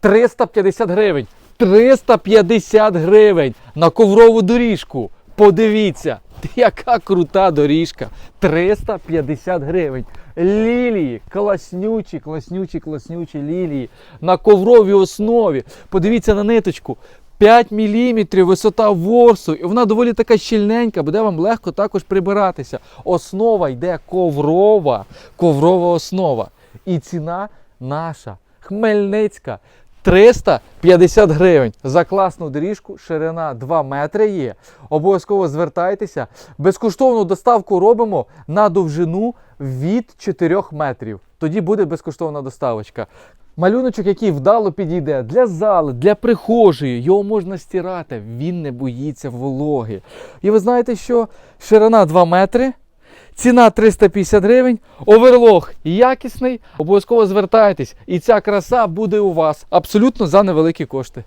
350 гривень. 350 гривень на коврову доріжку. Подивіться, яка крута доріжка. 350 гривень. Лілії, класнючі, класнючі, класнючі лілії на ковровій основі. Подивіться на ниточку. 5 мм висота ворсу, і вона доволі така щільненька, буде вам легко також прибиратися. Основа йде коврова, коврова основа. І ціна наша, Хмельницька. 350 гривень за класну доріжку, ширина 2 метри є. Обов'язково звертайтеся. Безкоштовну доставку робимо на довжину від 4 метрів. Тоді буде безкоштовна доставочка. Малюночок, який вдало підійде для зали, для прихожої, його можна стирати, він не боїться вологи. І ви знаєте, що ширина 2 метри, ціна 350 гривень, оверлог якісний, обов'язково звертайтесь, і ця краса буде у вас абсолютно за невеликі кошти.